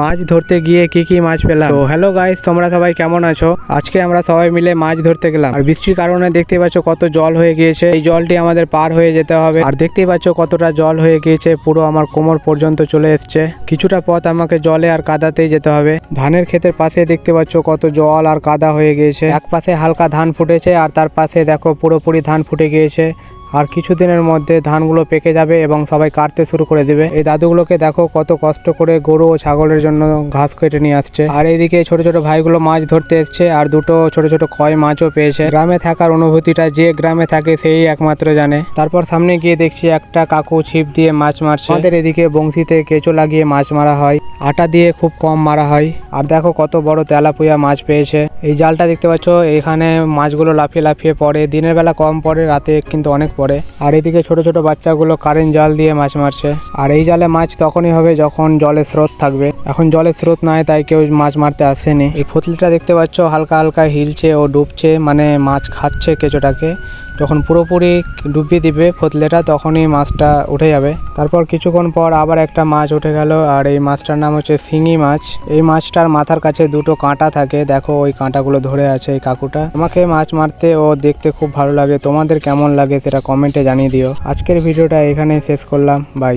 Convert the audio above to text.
মাছ ধরতে গিয়ে কি কি মাছ পেলাম? তো হ্যালো গাইস তোমরা সবাই কেমন আছো? আজকে আমরা সবাই মিলে মাছ ধরতে গেলাম। আর বৃষ্টির কারণে দেখতে পাচ্ছ কত জল হয়ে গিয়েছে। এই জলটি আমাদের পার হয়ে যেতে হবে। আর দেখতেই পাচ্ছ কতটা জল হয়ে গিয়েছে, পুরো আমার কোমর পর্যন্ত চলে এসছে। কিছুটা পথ আমাকে জলে আর কাদাতেই যেতে হবে। ধানের ক্ষেতের পাশে দেখতে পাচ্ছ কত জল আর কাদা হয়ে গিয়েছে। এক পাশে হালকা ধান ফুটেছে, আর তার পাশে দেখো পুরোপুরি ধান ফুটে গিয়েছে। আর কিছুদিনের মধ্যে ধানগুলো পেকে যাবে এবং সবাই কাটতে শুরু করে দেবে। এই দাদুগুলোকে দেখো কত কষ্ট করে গরু ও ছাগলের জন্য ঘাস কেটে নিয়ে আসছে। আর এইদিকে ছোট ছোট ভাইগুলো মাছ ধরতে এসছে আর দুটো ছোট ছোট কয় মাছও পেয়েছে। গ্রামে থাকার অনুভূতিটা যে গ্রামে থাকে সেই একমাত্র জানে। তারপর সামনে গিয়ে দেখছি একটা কাকু ছিপ দিয়ে মাছ মারছে। আমাদের এদিকে বংশীতে কেঁচো লাগিয়ে মাছ মারা হয়। আটা দিয়ে খুব কম মারা হয়। আর দেখো কত বড় তেলাপুয়া মাছ পেয়েছে। এই জালটা দেখতে পাচ্ছ, এখানে মাছগুলো লাফিয়ে লাফিয়ে পড়ে, দিনের বেলা কম পড়ে, রাতে কিন্তু অনেক পড়ে। আর এদিকে ছোট ছোট বাচ্চাগুলো কারেন্ট জাল দিয়ে মাছ মারছে। আর এই জালে মাছ তখনই হবে যখন জলের স্রোত থাকবে। এখন জলের স্রোত নাই, তাই কেউ মাছ মারতে আসেনি। এই ফতলিটা দেখতে পাচ্ছ, হালকা হালকা হিলছে ও ডুবছে মানে মাছ খাচ্ছে কেঁচোটাকে। যখন পুরোপুরি ডুবিয়ে দিবে ফতলেটা, তখনই মাছটা উঠে যাবে। তারপর কিছুক্ষণ পর আবার একটা মাছ উঠে গেল, আর এই মাছটার নাম হচ্ছে শিঙি মাছ। এই মাছটার মাথার কাছে দুটো কাঁটা থাকে। দেখো, ওই কাঁটাগুলো ধরে আছে এই কাকুটা। আমাকে মাছ মারতে ও দেখতে খুব ভালো লাগে। তোমাদের কেমন লাগে সেটা কমেন্টে জানিয়ে দিও। আজকের ভিডিওটা এখানেই শেষ করলাম। বাই